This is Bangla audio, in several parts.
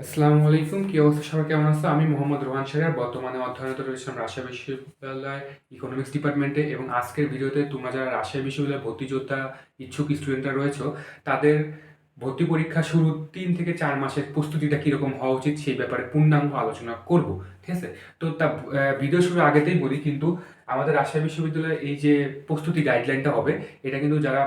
আসসালামু আলাইকুম, কি অবস্থা? সবাই কেমন আছো? আমি মোহাম্মদ রোহান সারার বর্তমানে অধ্যয়নরত রয়েছিলাম রাজশাহী বিশ্ববিদ্যালয় ইকোনমিক্স ডিপার্টমেন্টে এবং আজকের ভিডিওতে তোমরা যারা রাজশাহী বিশ্ববিদ্যালয়ে ভর্তি যোদ্ধা ইচ্ছুক স্টুডেন্টরা রয়েছো, তাদের ভর্তি পরীক্ষা শুরু তিন থেকে চার মাসের প্রস্তুতিটা কীরকম হওয়া উচিত সেই ব্যাপারে পূর্ণাঙ্গ আলোচনা করব, ঠিক আছে? তো তা ভিডিও শুরু আগেতেই বলি কিন্তু আমাদের রাজশাহী বিশ্ববিদ্যালয়ের এই যে প্রস্তুতি গাইডলাইনটা হবে, এটা কিন্তু যারা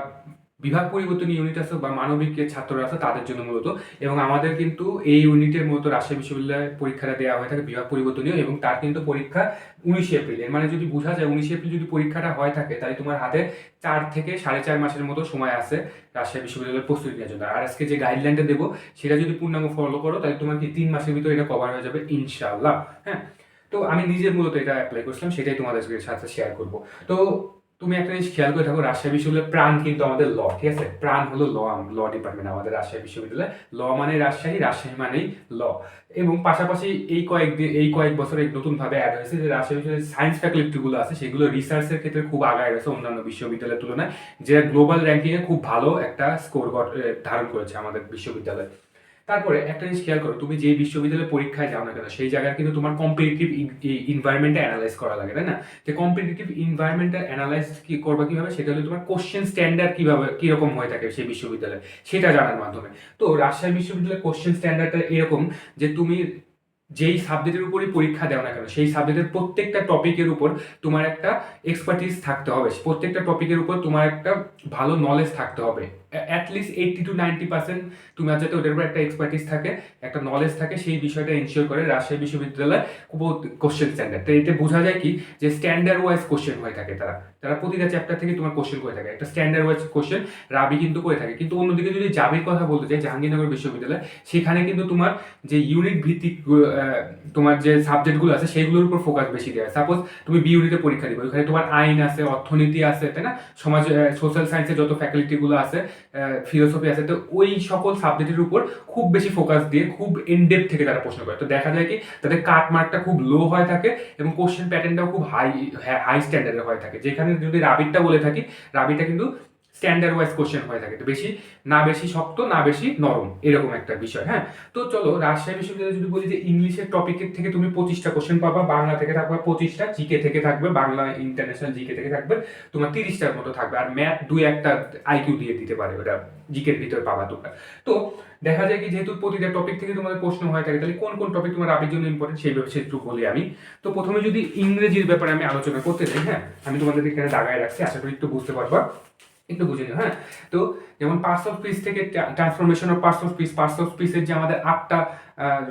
বিভাগ পরিবর্তন ইউনিট আছে বা মানবিক যে ছাত্ররা আছে তাদের জন্য মূলত। এবং আমাদের কিন্তু এই ইউনিটের মূলত রাজশাহী বিশ্ববিদ্যালয়ে পরীক্ষাটা দেওয়া হয়ে থাকে বিভাগ পরিবর্তনীয় এবং তার কিন্তু পরীক্ষা উনিশে এপ্রিল। এর মানে যদি বোঝা যায় উনিশে এপ্রিল যদি পরীক্ষাটা হয় থাকে, তাহলে তোমার হাতে চার থেকে সাড়ে চার মাসের মতো সময় আছে রাজশাহী বিশ্ববিদ্যালয়ের প্রস্তুতি নেওয়ার জন্য। আর আজকে যে গাইডলাইনটা দেবো, সেটা যদি পূর্ণাঙ্গ ফলো করো, তাহলে তোমার কি তিন মাসের ভিতরে এটা কভার হয়ে যাবে ইনশাআল্লাহ। হ্যাঁ? তো আমি নিজের মূলত এটা অ্যাপ্লাই করছিলাম, সেটাই তোমাদের সাথে শেয়ার করব। তো তুমি একটা জিনিস খেয়াল করে থাকো, রাজশাহী বিশ্ববিদ্যালয়ের প্রাণ কিন্তু আমাদের ল, ঠিক আছে? প্রাণ হলো ল ল ডিপার্টমেন্ট আমাদের রাজশাহী বিশ্ববিদ্যালয়। ল মানে রাজশাহী রাজশাহী মানেই ল। এবং পাশাপাশি এই কয়েক দিন এই কয়েক বছরে নতুন ভাবে অ্যাড হয়েছে যে রাজশাহী বিশ্ববিদ্যালয়ের সায়েন্স ফ্যাকাল্টিগুলো আছে, সেগুলো রিসার্চের ক্ষেত্রে খুব আগায় রয়েছে অন্যান্য বিশ্ববিদ্যালয়ের তুলনায় যেটা গ্লোবাল র্যাঙ্কিংয়ে খুব ভালো একটা স্কোর ধারণ করেছে আমাদের বিশ্ববিদ্যালয়। তারপরে একটা জিনিস খেয়াল করো, তুমি যে বিশ্ববিদ্যালয়ে পরীক্ষায় যাও না কেন, সেই জায়গায় কিন্তু তোমার কম্পিটিটিভ ইনভায়রনমেন্টটা অ্যানালাইজ করা লাগে, তাই না? যে কম্পিটিটিভ ইনভায়রনমেন্টটা অ্যানালাইজ কি করবা কীভাবে, সেটা হলো তোমার কোশ্চেন স্ট্যান্ডার্ড কীভাবে, কীরকম হয়ে থাকে সেই বিশ্ববিদ্যালয়ে, সেটা জানার মাধ্যমে। তো রাজশাহী বিশ্ববিদ্যালয়ের কোশ্চেন স্ট্যান্ডার্ডটা এরকম যে তুমি যেই সাবজেক্টের উপরই পরীক্ষা দেও না কেন, সেই সাবজেক্টের প্রত্যেকটা টপিকের উপর তোমার একটা এক্সপার্টিস থাকতে হবে, প্রত্যেকটা টপিকের উপর তোমার একটা ভালো নলেজ থাকতে হবে। At least eighty two ninety percent তুমি যাতে ওটার উপর একটা এক্সপার্টিস থাকে, একটা নলেজ থাকে, সেই বিষয়টা এনশিওর করে রাজশাহী বিশ্ববিদ্যালয় কোশ্চেন স্ট্যান্ডার্ড তো এতে বোঝা যায় কি যে স্ট্যান্ডার্ড ওয়াইজ কোশ্চেন হয়ে থাকে তারা। তারা প্রতিটা চ্যাপ্টার থেকে তোমার কোশ্চেন করে থাকে। একটা স্ট্যান্ডার্ড ওয়াইজ কোশ্চেন রাবি কিন্তু করে থাকে। কিন্তু অন্যদিকে যদি জাবির কথা বলতে চাই জাহাঙ্গীরনগর বিশ্ববিদ্যালয়, সেখানে কিন্তু তোমার যে ইউনিট ভিত্তিক তোমার যে সাবজেক্টগুলো আছে সেইগুলোর উপর ফোকাস বেশি দেয় সাপোজ তুমি বি ইউনিটে পরীক্ষা দিবে। ওইখানে তোমার আইন আছে, অর্থনীতি আছে, তাই না? সমাজ সোশ্যাল সায়েন্সের যত ফ্যাকাল্টিগুলো আছে ফিলোসফি আছে। তো ওই সকল সাবজেক্টের উপর খুব বেশি ফোকাস দিয়ে খুব ইনডেপ থেকে তারা প্রশ্ন করে। তো দেখা যায় কি, তাদের কাট মার্কটা খুব লো হয়ে থাকে এবং কোশ্চেন প্যাটার্নটাও খুব হাই হাই স্ট্যান্ডার্ডের হয়ে থাকে। যেখানে যদি রাবিটটা বলে থাকি রাবিটা কিন্তু স্ট্যান্ডার্ড ওয়াইজ কোশ্চেন হয়ে থাকে। তো বেশি না বেশি শক্ত, না বেশি নরম, এরকম একটা বিষয় হ্যাঁ? তো চলো রাজশাহী বিশ্ববিদ্যালয়ে যদি বলি যে ইংলিশের টপিকের থেকে তুমি পঁচিশটা কোশ্চেন পাবা, বাংলা থেকে থাকবে পঁচিশটা জিকে থেকে থাকবে, বাংলা ইন্টারন্যাশনাল জিকে থেকে থাকবে, তোমার তিরিশটার মতো থাকবে। আর ম্যাথ দুই একটা আইকিউ দিয়ে দিতে পারে, ওটা জিকের ভিতরে পাবা তোমরা। তো দেখা যায় কি যেহেতু প্রতিটা টপিক থেকে তোমাদের প্রশ্ন হয়ে থাকে, তাহলে কোন কোন টপিক তোমার আবের জন্য ইম্পর্টেন্ট সেই ব্যাপারে একটু বলি আমি। তো প্রথমে যদি ইংরেজির ব্যাপারে আমি আলোচনা করতে চাই হ্যাঁ? আমি তোমাদের এখানে দাগায় রাখছি, আশা করি একটু বুঝতে পারবা। একটু বুঝে নিও হ্যাঁ তো যেমন পার্টস অফ পিস থেকে transformation of parts of speech parts of স্পিচের যে আমাদের আটটা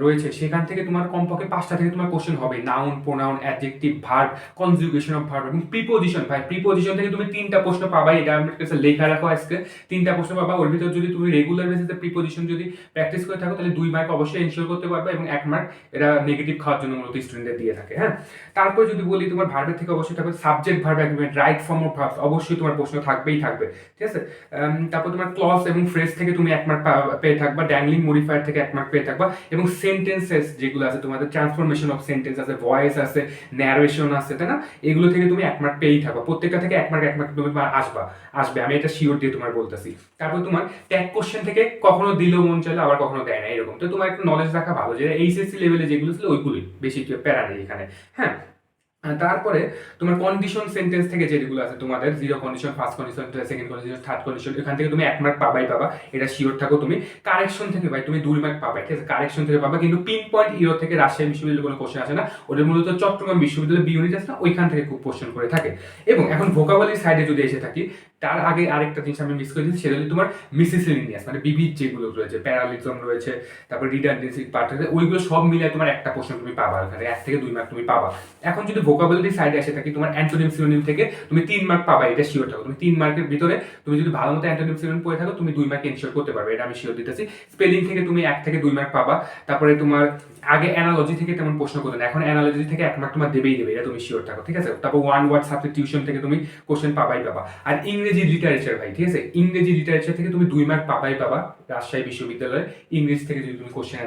রয়েছে, সেখান থেকে তোমার কমপক্ষে পাঁচটা থেকে তোমার কোশ্চেন হবে। Noun pronoun adjective verb conjugation of verb এবং প্রিপোজিশন ভাই প্রিপোজিশন থেকে তুমি তিনটা প্রশ্ন পাবাই, এটা আমার কাছে লেখা রাখো আজকে। তিনটা প্রশ্ন পাবা, ওর ভিতর যদি তুমি রেগুলার বেসিসে প্রিপোজিশন যদি প্র্যাকটিস করে থাকো, তাহলে দুই মার্ক অবশ্যই এনশিওর করতে পারবে এবং এক মার্ক এটা নেগেটিভ খাওয়ার জন্য মূলত স্টুডেন্টদের দিয়ে থাকে হ্যাঁ? তারপর যদি বলি তোমার ভার্বের থেকে অবশ্যই থাকবে subject verb agreement right form of verbs অবশ্যই তোমার প্রশ্ন থাকবেই থাকবে, ঠিক আছে? তারপর তোমার ক্লস এবং ফ্রেজ থেকে তুমি এক মার্ক পেয়ে থাকবা ড্যাংলিং মডিফায়ার থেকে এক মার্ক পেয়ে থাকবা এবং সেন্টেন্সেস যেগুলো আছে, তোমাদের ট্রান্সফরমেশন অফ সেন্টেন্স আছে ভয়েস আছে ন্যারেশন আছে, তাই না? এগুলো থেকে তুমি এক মার্ক পেয়েই থাকবা। প্রত্যেকটা থেকে এক মার্ক এক মার্ক তুমি আসবা, আসবে। আমি এটা শিওর দিয়ে তোমার বলতেছি। তারপর তোমার ট্যাগ কোশ্চেন থেকে কখনো দিলেও মন চাইলে আবার কখনো দেয় না, এরকম। তো তোমার একটু নলেজ রাখা ভালো যে, এইচএসসি লেভেলে যেগুলো ছিল ওইগুলোই। বেশি প্যারা নেই এখানে। হ্যাঁ? তারপরে তোমার কন্ডিশন সেন্টেন্স থেকে যেগুলো আছে, তোমাদের zero condition first condition second condition third condition এখান থেকে তুমি এক মার্ক পাবাই পাবা, এটা শিওর থাকো তুমি। কারেকশন থেকে পাই তুমি দুই মার্ক পাবাই, ঠিক আছে? কারেকশন থেকে পাবা, কিন্তু পিন পয়েন্ট ইরো থেকে রাজশাহী বিশ্ববিদ্যালয় কোনো কোশ্চেন আসে না। ওদের মূলত চট্টগ্রাম বিশ্ববিদ্যালয় বি ইউনিট আছে না, ওইখান থেকে খুব কোশ্চেন করে থাকে। এবং এখন ভোকাবলির সাইডে যদি এসে থাকি তার আগে আরেকটা জিনিস আমি মিস করে দিচ্ছি সেটা হলো তোমার মিসিসিলিনিয়াস মানে বিবিধ যেগুলো রয়েছে প্যারালিজম রয়েছে, তারপর রিডান্ডেন্সি পার্ট ওইগুলো সব মিলে তোমার একটা প্রশ্ন তুমি পাবা ওখানে এক থেকে দুই মার্ক তুমি পাবা। এখন যদি ভোকাবুলারি সাইডে এসে থাকি তোমার অ্যান্টোনিম সিনোনিম থেকে তুমি তিন মার্ক পাবা, এটা শিওর থাকো। তুমি তিন মার্কের ভিতরে তুমি যদি ভালো মতো অ্যান্টোনিম সিনোনিম পড়ে থাকো, তুমি দুই মার্ক এনশিওর করতে পারবে, এটা আমি শিওর দিতেছি। স্পেলিং থেকে তুমি এক থেকে দুই মার্ক পাবা, তারপরে তোমার আগে অ্যানালজি থেকে তেমন প্রশ্ন করতো না। এখন অ্যানালজি থেকে এক মার্ক তোমার দেবেই দেবে, এটা তুমি শিওর থাকো, ঠিক আছে? তারপর ওয়ান ওয়ার্ড সাবস্টিটিউশন থেকে তুমি কোশ্চেন পাবাই পাবা। আর ইংরেজি লিটারেচার ভাই, ঠিক আছে? ইংরেজি লিটারেচার থেকে তুমি দুই মার্ক পাবাই পাবা রাজশাহী বিশ্ববিদ্যালয়ে। ইংরেজি থেকে যদি তুমি কোশ্চেন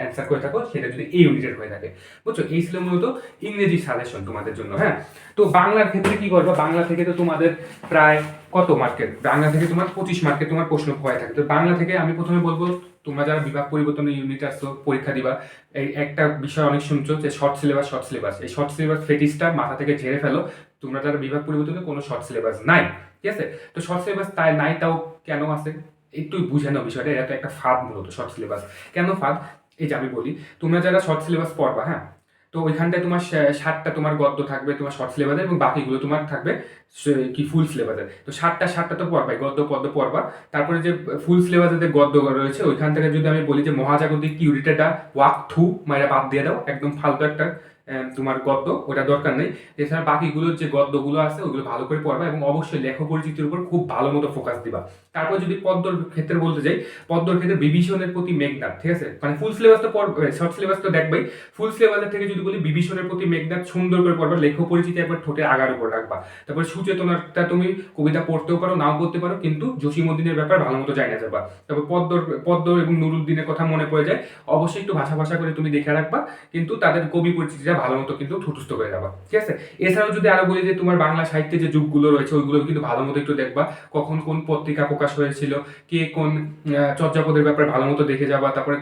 অ্যান্সার করে থাকো, সেটা যদি এই ইউনিটের হয়ে থাকে। বুঝছ? এই ছিল মূলত ইংরেজি সাজেশন তোমাদের জন্য হ্যাঁ? তো বাংলার ক্ষেত্রে কি করবা? বাংলা থেকে তো তোমাদের প্রায় কত মার্কের বাংলা থেকে তোমার পঁচিশ মার্কের তোমার প্রশ্ন হয়ে থাকে। তো বাংলা থেকে আমি প্রথমে বলব তোমরা যারা বিভাগ পরিবর্তনের ইউনিট আসছো পরীক্ষা দিবা, এই একটা বিষয় অনেক শুনছো যে শর্ট সিলেবাস শর্ট সিলেবাস এই শর্ট সিলেবাস ফেটিসটা মাথা থেকে ঝেড়ে ফেলো, তোমরা যারা বিভাগ পরিবর্তনে কোনো শর্ট সিলেবাস নাই, ঠিক আছে? তো শর্ট সিলেবাস তাই নাই তাও কেন আছে? একটু বুঝে নাও বিষয়টা এটা একটা ফাঁদ মূলত শর্ট সিলেবাস কেন ফাঁদ? এই যে আমি বলি, তোমরা যারা শর্ট সিলেবাস পড়বা হ্যাঁ? তো ওইখানটায় তোমার সা- ষাটটা তোমার গদ্য থাকবে তোমার শর্ট সিলেবাসের এবং বাকিগুলো তোমার থাকবে কি ফুল সিলেবাসের তো ষাটটা ষাটটা তো পড়বাই গদ্য, পদ্য পড়বা তারপরে যে ফুল সিলেবাসের যে গদ্য রয়েছে, ওইখান থেকে যদি আমি বলি যে মহাজাগতিক কিউরিটাটা ওয়াক থু মাইরা বাদ দিয়ে দাও, একদম ফালতু একটা তোমার গদ্য, ওটা দরকার নেই। এছাড়া বাকিগুলোর যে গদ্যগুলো আছে, ওগুলো ভালো করে পড়বা এবং অবশ্যই লেখ পরিচিতির উপর খুব ভালো মতো ফোকাস দিবা। তারপর যদি পদ্মর ক্ষেত্রে বলতে যাই, পদ্মর ক্ষেত্রে বিভীষণের প্রতি মেঘনাথ ঠিক আছে? মানে ফুল সিলেবাস তো পড়বে শর্ট সিলেবাস তো দেখবাই। ফুল সিলেবাসের থেকে যদি বলি, বিভীষণের প্রতি মেঘনাথ সুন্দর করে পড়বা লেখ পরিচিতি একবার ঠোঁটে আগার উপর রাখবা। তারপর সুচেতনাটা তুমি কবিতা পড়তেও পারো, নাও পড়তে পারো, কিন্তু জসিমুদ্দিনের ব্যাপার ভালো মতো জানা যাবা। তারপর পদ্ম পদ্ম এবং নুরুদ্দিনের কথা মনে পড়ে যায়, অবশ্যই একটু ভাষা ভাষা করে তুমি দেখে রাখবা, কিন্তু তাদের কবি পরিচিতিটা ভালো মতো কিন্তু ঠুটুস্থ করে যাবা। ঠিক আছে? এছাড়াও যদি আরও বলি যে তোমার বাংলা সাহিত্যে যে যুগগুলো রয়েছে ওইগুলো কিন্তু ভালো মতো একটু দেখবা। কখন কোন পত্রিকা প্রকাশ হয়েছিল, কে কোন চর্যাপদের ব্যাপারে ভালো মতো দেখে যাবা, তারপরে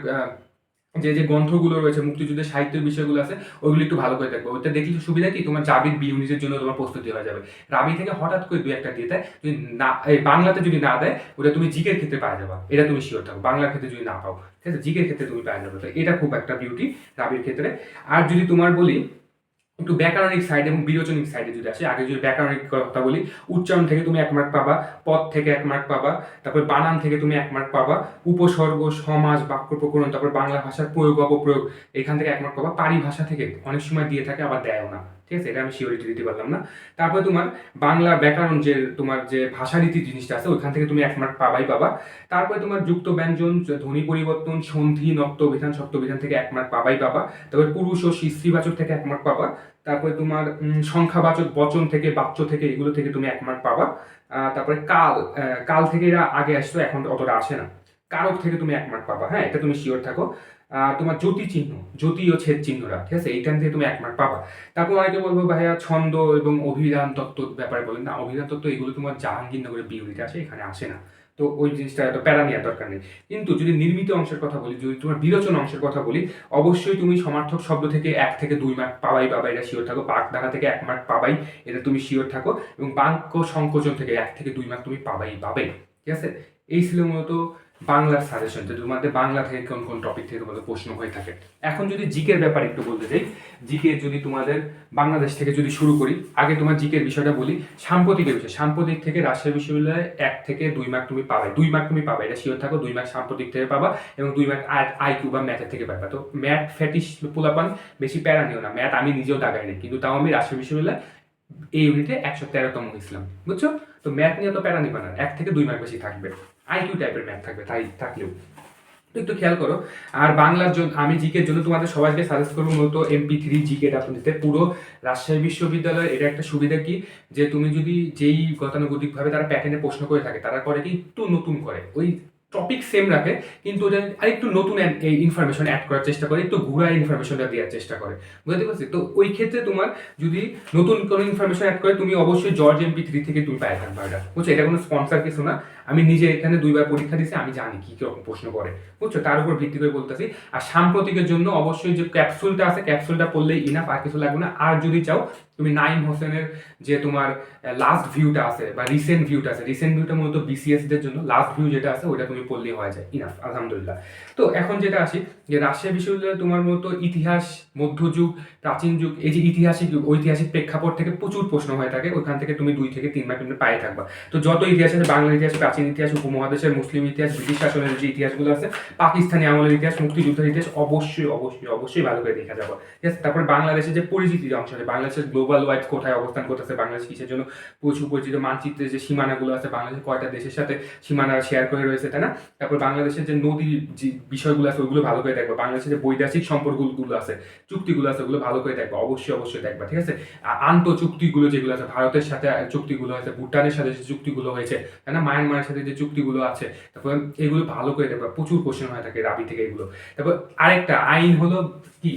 যে যে গ্রন্থগুলো রয়েছে, মুক্তিযুদ্ধের সাহিত্যের বিষয়গুলো আছে, ওইগুলো একটু ভালো করে দেখব। ওইটা দেখলে সুবিধা কি? তোমার জাবির বি ইউনিটের জন্য তোমার প্রস্তুতি হয়ে যাবে। রাবি থেকে হঠাৎ করে দু একটা দিয়ে দেয়, যদি না, এই বাংলাতে যদি না দেয় ওটা তুমি জিকের ক্ষেত্রে পাওয়া যাবা। এটা তুমি শিওর থাকো। বাংলার ক্ষেত্রে যদি না পাও, ঠিক আছে? জিকের ক্ষেত্রে তুমি পাওয়া যাবে। তো এটা খুব একটা বিউটি রাবির ক্ষেত্রে। আর যদি তোমার বলি একটু ব্যাকরণিক সাইড এবং বিরোচনিক সাইডে যদি আসে, আগে যদি ব্যাকরণিক কথা বলি, উচ্চারণ থেকে তুমি এক মার্ক পাবা, পদ থেকে এক মার্ক পাবা, তারপর বানান থেকে তুমি এক মার্ক পাবা, উপসর্গ, সমাজ, বাক্য প্রকরণ, তারপর বাংলা ভাষার প্রয়োগ, অপপ্রয়োগ, এখান থেকে এক মার্ক পাবা পারি ভাষা থেকে অনেক সময় দিয়ে থাকে, আবার দেয়ও না। ঠিক আছে? এটা আমি শিওরিটি দিতে পারলাম না। তারপরে তোমার বাংলা ব্যাকরণ যে তোমার যে ভাষারীতি জিনিসটা আছে, ওইখান থেকে তুমি এক মার্ক পাবাই পাবা। তারপরে তোমার যুক্ত ব্যঞ্জন ধ্বনি পরিবর্তন, সন্ধি নক্ত বিধান শক্ত বিধান থেকে এক মার্ক পাবাই পাবা। তারপরে পুরুষ ও স্ত্রীবাচক থেকে এক মার্ক পাবা। তারপরে তোমার সংখ্যাবাচক বচন থেকে, বাচ্য থেকে, এগুলো থেকে তুমি এক মার্ক পাবা। তারপরে কাল কাল থেকে এরা আগে আসতো, এখন অতটা আসে না। কারক থেকে তুমি এক মার্ক পাবা হ্যাঁ? এটা তুমি শিওর থাকো। তোমার জ্যোতি চিহ্ন, জ্যোতি ও ছেদ চিহ্নরা ঠিক আছে? এইখান থেকে তুমি এক মার্ক পাবা। তারপর অনেকে বলব, ভাইয়া, ছন্দ এবং অভিধান তত্ত্ব ব্যাপারে বলেন। না, অভিধান তত্ত্ব এগুলো তোমার জাহাঙ্গীরনগরের বিউনিতে আসে এখানে আসে না। তো ওই জিনিসটা এত প্যারা নেওয়ার দরকার নেই। কিন্তু যদি নির্মিত অংশের কথা বলি, যদি তোমার বিরোচন অংশের কথা বলি, অবশ্যই তুমি সমার্থক শব্দ থেকে এক থেকে দুই মার্ক পাবাই পাবা এটা শিওর থাকো। বাক ধারা থেকে এক মার্ক পাবাই, এটা তুমি শিওর থাকো। এবং বাক্য সংকোচন থেকে এক থেকে দুই মার্ক তুমি পাবাই পাবে, ঠিক আছে? এই ছিল মূলত বাংলার সাজেশন যে তোমাদের বাংলা থেকে কোন কোন টপিক থেকে তোমাদের প্রশ্ন হয়ে থাকে? এখন যদি জিকের ব্যাপারে একটু বলতে চাই জিকে যদি তোমাদের বাংলাদেশ থেকে যদি শুরু করি, আগে তোমার জিকের বিষয়টা বলি সাম্প্রতিকের বিষয়। সাম্প্রতিক থেকে রাজশাহী বিশ্ববিদ্যালয়ে এক থেকে দুই মার্ক তুমি পাবে। দুই মার্ক তুমি পাবে, এটা শিওর থাকো, দুই মার্ক সাম্প্রতিক থেকে পাবা এবং দুই মার্ক আইকিউ বা ম্যাথের থেকে পাবা। তো ম্যাথ ফ্যাটিস পোলাপান বেশি প্যারা নিও না। ম্যাথ আমি নিজেও দাগাই নি কিন্তু তাও আমি রাজশাহী বিশ্ববিদ্যালয়ে এই ইউনিটে একশো তেরোতম ইসলাম বুঝছ? তো ম্যাথ নিয়ে তো প্যারা নিবা না। এক থেকে দুই মার্ক বেশি থাকবে। আইকিউ টাইপের ম্যাথ থাকবে, তাই থাকলেও। একটু খেয়াল করো, আর বাংলার জন্য আমি জিকের জন্য তোমাদের সবাইকে সাজেস্ট করব মূলত এমপি থ্রি জিকেটা নিতে। পুরো রাজশাহী বিশ্ববিদ্যালয়ের এটা একটা সুবিধা কি? যে তুমি যদি যেই গতানুগতিকভাবে তারা প্যাটার্নে প্রশ্ন করে থাকে, তারা করে কি? একটু নতুন করে। ওই টপিক সেম রাখে, কিন্তু ওটা আরেকটু নতুন ইনফরমেশন অ্যাড করার চেষ্টা করে, একটু ঘুরা ইনফরমেশনটা দেওয়ার চেষ্টা করে। বুঝতে পারছি? তো ওই ক্ষেত্রে তোমার যদি নতুন কোনো ইনফরমেশন অ্যাড করে, তুমি অবশ্যই জর্জ এমপি থ্রি থেকে তুমি পায়ে থাকবে এটা বুঝছ? এটা কোনো স্পন্সার কিছু না। আমি নিজে এখানে দুইবার পরীক্ষা দিয়েছি আমি জানি কি রকম প্রশ্ন করে। বুঝছ? তার উপর ভিত্তি করে বলতেছি। আর সাম্প্রতিকের জন্য অবশ্যই যে ক্যাপসুলটা আছে, ক্যাপসুলটা পড়লেই ইনাফ আর কিছু লাগবে না। আর যদি চাও, তুমি নাইম হোসেনের যে তোমার লাস্ট ভিউটা আছে বা রিসেন্ট ভিউটা আছে রিসেন্ট ভিউটা মূলত বিসিএস দের জন্য লাস্ট ভিউ যেটা আছে ওটা তুমি পড়লেই হয়ে যায়। ইনাফ আলহামদুলিল্লাহ। তো এখন যেটা আসি, যে রাজশাহী বিশ্ববিদ্যালয়ে তোমার মতো ইতিহাস, মধ্যযুগ, প্রাচীন যুগ, এই যে ইতিহাসিক যুগ, ঐতিহাসিক প্রেক্ষাপট থেকে প্রচুর প্রশ্ন হয়ে থাকে। ওখান থেকে তুমি দুই থেকে তিন মার্ক পায়ে থাকবা। তো যত ইতিহাস আছে, বাংলার ইতিহাস, প্রাচীন ইতিহাস, উপমহাদেশের মুসলিম ইতিহাস, ব্রিটিশ শাসনের যে ইতিহাসগুলো আছে, পাকিস্তানি আমলের ইতিহাস, মুক্তিযুদ্ধের ইতিহাস, অবশ্যই অবশ্যই অবশ্যই ভালো করে দেখা যাবে। ঠিক আছে তারপর বাংলাদেশের যে পরিচিতি অংশ আছে, বাংলাদেশের গ্লোবাল ওয়াইড কোথায় অবস্থান করতেছে, বাংলাদেশ কিসের জন্য প্রচুর পরিচিত মানচিত্রের যে সীমানাগুলো আছে, বাংলাদেশের কয়টা দেশের সাথে সীমানা শেয়ার করে রয়েছে, তাই না? তারপর বাংলাদেশের যে নদী যে বিষয়গুলো আছে, ওগুলো ভালো করে দেখবা। বাংলাদেশের যে বৈদেশিক সম্পর্কগুলো আছে, চুক্তিগুলো আছে, ওগুলো ভালো করে দেখবা। অবশ্যই অবশ্যই দেখবা, ঠিক আছে? আন্ত চুক্তিগুলো যেগুলো আছে, ভারতের সাথে চুক্তিগুলো আছে ভুটানের সাথে যে চুক্তিগুলো হয়েছে, তাই না? সাথে যে চুক্তিগুলো আছে, তারপর এগুলো ভালো করে দেখবা, প্রচুর কোশ্চেন হয়ে থাকে রাবি থেকে এগুলো। তারপর আরেকটা, আইন হলো কি?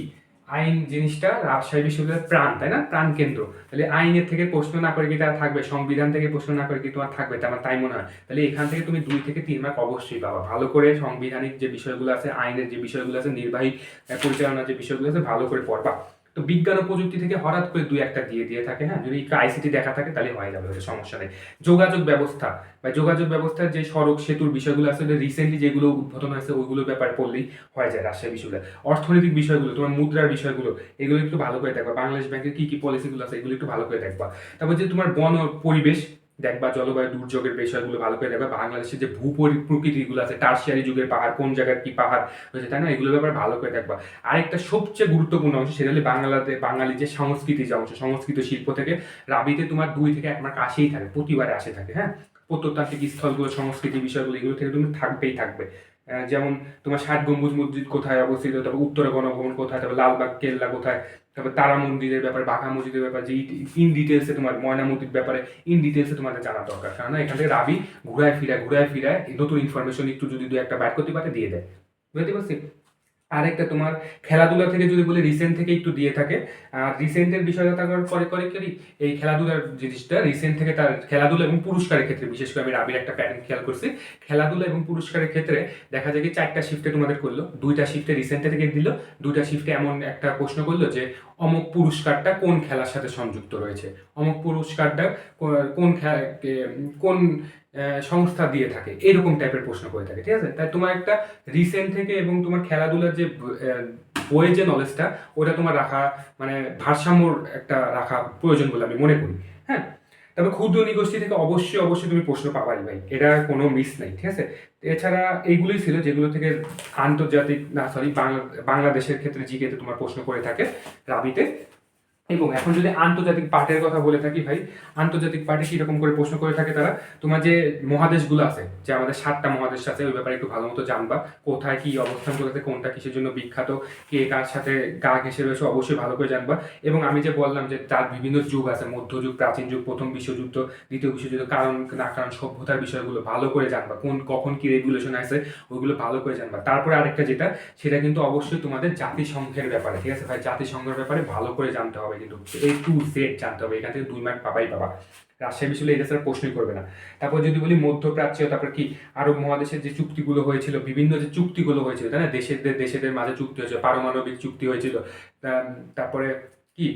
আইন জিনিসটা রাজশাহী বিশ্ববিদ্যালয়ের প্রাণ, তাই না? প্রাণ কেন্দ্র। তাহলে আইনের থেকে প্রশ্ন না করে কি তারা থাকবে? সংবিধান থেকে প্রশ্ন না করে কি তোমার থাকবে? আমার তাই মনে হয়। তাহলে এখান থেকে তুমি দুই থেকে তিন মার্ক অবশ্যই পাবা। ভালো করে সাংবিধানিক যে বিষয়গুলো আছে, আইনের যে বিষয়গুলো আছে, নির্বাহী পরিচালনার যে বিষয়গুলো আছে, ভালো করে পড়বা। তো বিজ্ঞান ও প্রযুক্তি থেকে হঠাৎ করে দুই একটা দিয়ে দিয়ে থাকে হ্যাঁ? যদি আইসিটি দেখা থাকে তাহলে হয়ে যাবে ওটা সমস্যা নেই। যোগাযোগ ব্যবস্থা, বা যোগাযোগ ব্যবস্থার যে সড়ক সেতুর বিষয়গুলো আসলে রিসেন্টলি যেগুলো উদ্বোধন হয়েছে, ওইগুলোর ব্যাপার পড়লেই হয়ে যায় রাজশাহী বিষয়গুলো। অর্থনৈতিক বিষয়গুলো, তোমার মুদ্রার বিষয়গুলো, এগুলো একটু ভালো করে দেখবা। বাংলাদেশ ব্যাংকের কী কী পলিসিগুলো আছে, এগুলো একটু ভালো করে দেখবা। তারপর যে তোমার বন পরিবেশ দেখবা জলবায়ু দুর্যোগের বিষয়গুলো ভালো করে দেখবা, বাংলাদেশের যে ভূ পরি- প্রকৃতিগুলো আছে, টার্সিয়ারি যুগের পাহাড়, কোন জায়গার কি পাহাড় হয়েছে, তাই না? এগুলোর ব্যাপারে ভালো করে দেখবা। আরেকটা সবচেয়ে গুরুত্বপূর্ণ অংশ সেটা হলে বাংলাতে বাঙালি যে সংস্কৃতি যে অংশ, সংস্কৃত শিল্প থেকে রাবিতে তোমার দুই থেকে এক মার্ক আসেই থাকে, প্রতিবারে আসে থাকে হ্যাঁ? প্রত্নতান্ত্রিক স্থলগুলো, সংস্কৃতি বিষয়গুলো, এগুলো থেকে তুমি থাকবেই থাকবে। যেমন তোমার ষাট গম্বুজ মসজিদ কোথায় অবস্থিত, তারপর উত্তরে গণভবন কোথায়, তারপর লালবাগ, কেল্লা কোথায়, তারপর তারা মন্দিরের ব্যাপারে, বাঘা মসজিদের ব্যাপারে, যে ইন ডিটেলসে তোমার ময়না মসজিদ ব্যাপারে, ইন ডিটেলসে তোমাদের জানা দরকার। কারণ এখান থেকে রাবি ঘুরায় ফিরায় ঘুরায় ফিরায় নতুন ইনফরমেশন একটু যদি দু একটা বাইর করতে পারে, দিয়ে দেয়। বুঝতে পারছি? আরেকটা তোমার খেলাধুলা থেকে যদি বলি রিসেন্ট থেকে একটু দিয়ে থাকে। আর রিসেন্টের বিষয়টা থাকার পরে করে কি এই খেলাধুলার জিনিসটা রিসেন্ট থেকে তার খেলাধুলা এবং পুরস্কারের ক্ষেত্রে, বিশেষ করে আমি রাবির একটা প্যাটার্ন খেয়াল করছি। খেলাধুলা এবং পুরস্কারের ক্ষেত্রে দেখা যায় কি, চারটা শিফটে তোমাদের করল, দুইটা শিফটে রিসেন্টে থেকে দিল, দুইটা শিফটে এমন একটা প্রশ্ন করল যে অমুক পুরস্কারটা কোন খেলার সাথে সংযুক্ত রয়েছে? অমুক পুরস্কারটা কোন কোন সংস্থা দিয়ে থাকে? এরকম টাইপের প্রশ্ন করে থাকে, ঠিক আছে? তাই তোমার একটা রিসেন্ট থেকে এবং তোমার খেলাধুলার যে বইয়ে বইয়ের যে নলেজটা ওটা তোমার রাখা মানে ভারসাম্যর একটা রাখা প্রয়োজন বলে আমি মনে করি হ্যাঁ? তবে ক্ষুদ্র নিগোষ্ঠী থেকে অবশ্যই অবশ্যই তুমি প্রশ্ন পাবাই ভাই। এটা কোনো মিস নাই, ঠিক আছে? এছাড়া এইগুলোই ছিল যেগুলো থেকে আন্তর্জাতিক, না সরি বাংলাদেশের ক্ষেত্রে জিকেতে তোমার প্রশ্ন করে থাকে রাবিতে। এবং এখন যদি আন্তর্জাতিক পার্টের কথা বলে থাকি ভাই, আন্তর্জাতিক পার্টে কীরকম করে প্রশ্ন করে থাকে তারা, তোমার যে মহাদেশগুলো আছে, যে আমাদের সাতটা মহাদেশ আছে, ওই ব্যাপারে একটু ভালো মতো জানবা, কোথায় কি অবস্থান করেছে, কোনটা কিসের জন্য বিখ্যাত, কে কার সাথে গা ঘেসে রয়েছে, অবশ্যই ভালো করে জানবা। এবং আমি যে বললাম যে তার বিভিন্ন যুগ আছে মধ্যযুগ প্রাচীন যুগ, প্রথম বিশ্বযুদ্ধ, দ্বিতীয় বিশ্বযুদ্ধ, কারণ না কারণ সভ্যতার বিষয়গুলো ভালো করে জানবা, কোন কখন কি রেগুলেশন আছে ওইগুলো ভালো করে জানবা। তারপরে আরেকটা যেটা, সেটা কিন্তু অবশ্যই তোমাদের জাতিসংঘের ব্যাপারে, ঠিক আছে ভাই? জাতিসংঘের ব্যাপারে ভালো করে জানতে হবে। কিন্তু এ টু জেড জানতে হবে, এখান থেকে দুই মার্ক পাবাই পাবা রাজশাহী বিশ্ববিদ্যালয় এটা ছাড়া প্রশ্নই করবে না। তারপর যদি বলি মধ্যপ্রাচ্য, তারপর কি? আরব মহাদেশের যে চুক্তিগুলো হয়েছিল, বিভিন্ন যে চুক্তিগুলো হয়েছিল, তাই না? দেশেদের দেশেদের মাঝে চুক্তি হয়েছিল, পারমাণবিক চুক্তি হয়েছিল তারপরে কি?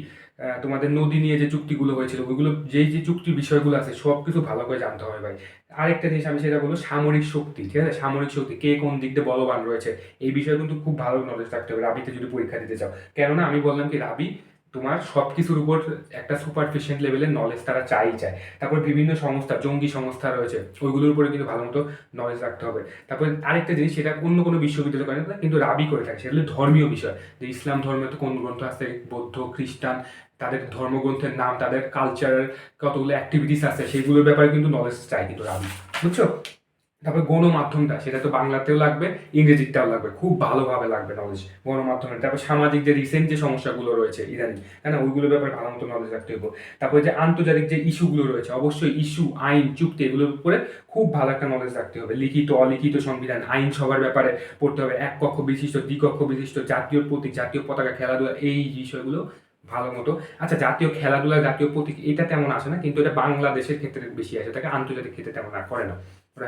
তোমাদের নদী নিয়ে যে চুক্তিগুলো হয়েছিল ওইগুলো যেই যে চুক্তির বিষয়গুলো আছে, সব কিছু ভালো করে জানতে হবে ভাই। আরেকটা জিনিস আমি সেটা বলব, সামরিক শক্তি, ঠিক আছে? সামরিক শক্তি, কে কোন দিক দিয়ে বলবান রয়েছে, এই বিষয়ে কিন্তু খুব ভালো নলেজ থাকতে হবে, রাবিতে যদি পরীক্ষা দিতে চাও। কেননা আমি বললাম কি, রাবি তোমার সব কিছুর উপর একটা সুপারফিশিয়েন্ট লেভেলের নলেজ তারা চাই চায় তারপর বিভিন্ন সংস্থা, জঙ্গি সংস্থা রয়েছে, ওইগুলোর উপরে কিন্তু ভালো মতো নলেজ রাখতে হবে। তারপর আরেকটা জিনিস, সেটা অন্য কোনো বিশ্ববিদ্যালয় করে না, কিন্তু রাবি করে থাকে, সেটা হলো ধর্মীয় বিষয়। যে ইসলাম ধর্মে তো কোন গ্রন্থ আছে? বৌদ্ধ, খ্রিস্টান, তাদের ধর্মগ্রন্থের নাম, তাদের কালচারাল কতগুলো অ্যাক্টিভিটিস আছে, সেগুলোর ব্যাপারে কিন্তু নলেজ চাই কিন্তু রাবি। বুঝছ? তারপর গণমাধ্যমটা, সেটা তো বাংলাতেও লাগবে ইংরেজিটাও লাগবে, খুব ভালোভাবে লাগবে নলেজ গণমাধ্যমের তারপর সামাজিক যে রিসেন্ট যে সমস্যাগুলো রয়েছে, ইদানিং, তাই না? ওইগুলোর ব্যাপারে ভালো মতো নলেজ রাখতে হবে তারপরে যে আন্তর্জাতিক যে ইস্যুগুলো রয়েছে, অবশ্যই ইস্যু আইন, চুক্তি, এগুলোর উপরে খুব ভালো একটা নলেজ রাখতে হবে। লিখিত, অলিখিত সংবিধান, আইন সবার ব্যাপারে পড়তে হবে। এক কক্ষ বিশিষ্ট, দ্বিকক্ষ বিশিষ্ট, জাতীয় প্রতীক, জাতীয় পতাকা, খেলাধুলা, এই বিষয়গুলো ভালো মতো। আচ্ছা জাতীয় খেলাধুলা, জাতীয় প্রতীক, এটা তেমন আসে না, কিন্তু এটা বাংলাদেশের ক্ষেত্রে বেশি আসে, তাকে আন্তর্জাতিক ক্ষেত্রে তেমন আর করে না।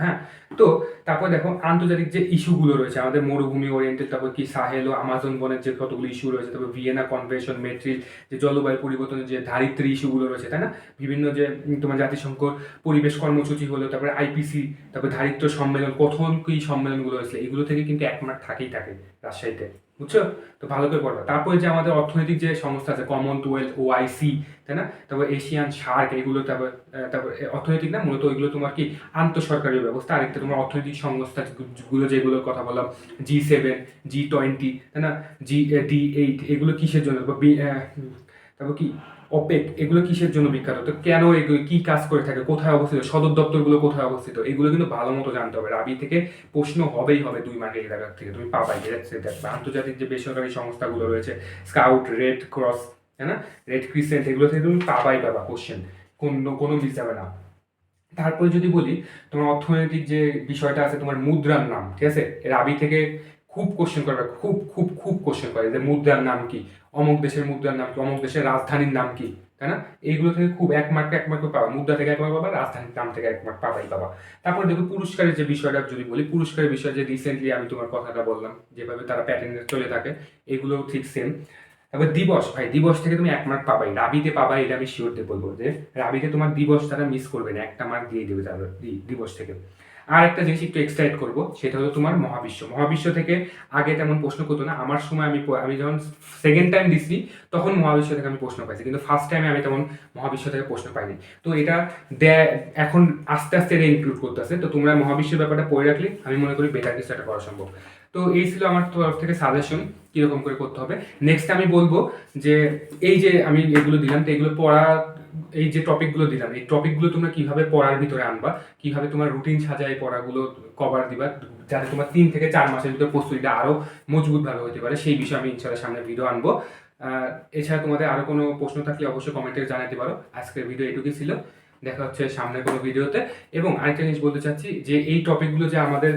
হ্যাঁ? তো তারপর দেখো আন্তর্জাতিক যে ইস্যুগুলো রয়েছে, আমাদের মরুভূমি ওরিয়েন্টেড তারপর কি সাহেল ও আমাজন বনের যে কতগুলো ইস্যু রয়েছে, তারপর ভিয়েনা কনভেনশন মেট্রিল যে জলবায়ু পরিবর্তনের যে ধারিত্রী ইস্যুগুলো রয়েছে, তাই না? বিভিন্ন যে তোমার জাতিসংঘ পরিবেশ কর্মসূচি হলো, তারপরে আইপিসি তারপর ধারিত্র সম্মেলন, কখন কি সম্মেলনগুলো হয়েছে এগুলো থেকে কিন্তু এক মার্ক থাকেই থাকে রাজশাহীতে। বুঝছ? তো ভালো করে পড়বা। তারপরে যে আমাদের অর্থনৈতিক যে সংস্থা আছে কমনওয়েলথ ওআইসি তাই না? তারপর এশিয়ান সার্ক এগুলো তারপর তারপর অর্থনৈতিক না? মূলত ওইগুলো তোমার কি আন্তঃসরকারি ব্যবস্থা। আরেকটা তোমার অর্থনৈতিক সংস্থা গুলো যেগুলোর কথা বললাম জি সেভেন জি টোয়েন্টি তাই না? জি ডি এইট এগুলো কিসের জন্য? তারপর কি? অপেক এগুলো কিসের জন্য বিখ্যাত? তো কেন এগুলো, কি কাজ করে থাকে, কোথায় অবস্থিত? সদর দপ্তরগুলো কোথায় অবস্থিত? এগুলো কিন্তু ভালো মতো জানতে হবে। রাবি থেকে প্রশ্ন হবেই হবে দুই মার্কের জায়গা থেকে, তুমি পাবাই দেখবে আন্তর্জাতিক যে বেসরকারি সংস্থাগুলো রয়েছে, স্কাউট, রেড ক্রস হ্যাঁ না? রেড ক্রিসেন্ট, এগুলো থেকে তুমি পাবাই পাবা কোশ্চেন কোনো কোনো মিস যাবে না। তারপরে যদি বলি, তোমার অর্থনৈতিক যে বিষয়টা আছে, তোমার মুদ্রার নাম, ঠিক আছে? রাবি থেকে খুব কোশ্চেন করবে খুব খুব খুব কোশ্চেন করে যে মুদ্রার নাম কি? অমুক দেশের মুদ্রার নাম কি? অমুক দেশের রাজধানীর নাম কি? তাই না? এইগুলো থেকে খুব এক মার্ক এক মার্ক পাবা। মুদ্রা থেকে এক মার্ক পাবা, রাজধানীর নাম থেকে এক মার্ক পাবাই পাবা। তারপর দেখো পুরস্কারের যে বিষয়টা যদি বলি, পুরস্কারের বিষয় যে রিসেন্টলি আমি তোমার কথাটা বললাম, যেভাবে তারা প্যাটার্নে চলে থাকে এগুলোও ঠিক সেম তারপর দিবস, ভাই, দিবস থেকে তুমি এক মার্ক পাবাই। রাবিতে পাবাই এটা আমি শিওর দিয়ে বলব যে, রাবিতে তোমার দিবস তারা মিস করবে না। একটা মার্ক দিয়ে দেবে তারা দিবস থেকে। আর একটা জিনিস একটু এড করব, সেটা হলো তোমার মহাবিশ্ব। মহাবিশ্ব থেকে আগে তেমন প্রশ্ন করতো না। আমার সময় আমি আমি যখন সেকেন্ড টাইম দিচ্ছি তখন মহাবিশ্ব থেকে আমি প্রশ্ন পাইছি। কিন্তু ফার্স্ট টাইমে আমি তেমন মহাবিশ্ব থেকে প্রশ্ন পাইনি। তো এটা এখন আস্তে আস্তে এটা ইনক্লুড করতেছে। তো তোমরা মহাবিশ্বের ব্যাপারটা পড়ে রাখলে, আমি মনে করি বেটার কিছু একটা করা সম্ভব। তো এই ছিল আমার তরফ থেকে সাজেশন কীরকম করে করতে হবে। নেক্সট আমি বলব যে, এই যে আমি এগুলো দিলাম, তো এগুলো পড়া এই যে টপিকগুলো দিলাম, এই টপিকগুলো তোমরা কীভাবে পড়ার ভিতরে আনবা? কীভাবে তোমার রুটিন সাজায় পড়াগুলো কভার দিবা? যাতে তোমার তিন থেকে চার মাসের ভিতরে প্রস্তুতিটা আরও মজবুত ভাবে হতে পারে। সেই বিষয়ে আমি ইনশাল্লাহ সামনে ভিডিও আনব। এছাড়া তোমাদের আরও কোনো প্রশ্ন থাকলে অবশ্যই কমেন্টে জানাতে পারো। আজকের ভিডিও এটুকুই ছিল। দেখা হচ্ছে সামনের কোনো ভিডিওতে। এবং আরেকটা জিনিস বলতে চাচ্ছি যে এই টপিকগুলো যে আমাদের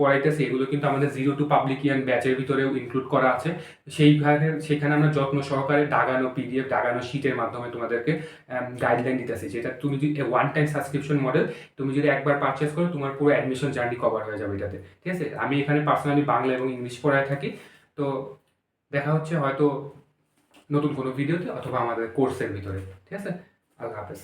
পড়াইতেছে, এগুলো কিন্তু আমাদের জিরো টু পাবলিক পাবলিকিয়ান ব্যাচের ভিতরেও ইনক্লুড করা আছে। সেইভাবে সেখানে আমরা যত্ন সহকারে দাগানো পিডিএফ দাগানো শিটের মাধ্যমে তোমাদেরকে গাইডলাইন দিতেছি। যেটা তুমি যদি ওয়ান টাইম সাবস্ক্রিপশন মডেল তুমি যদি একবার পারচেস করো, তোমার পুরো অ্যাডমিশন জার্নি কভার হয়ে যাবে এটাতে। ঠিক আছে? আমি এখানে পার্সোনালি বাংলা এবং ইংলিশ পড়ায় থাকি। তো দেখা হচ্ছে হয়তো নতুন কোনো ভিডিওতে অথবা আমাদের কোর্সের ভিতরে। ঠিক আছে? আল্লাহ হাফেজ।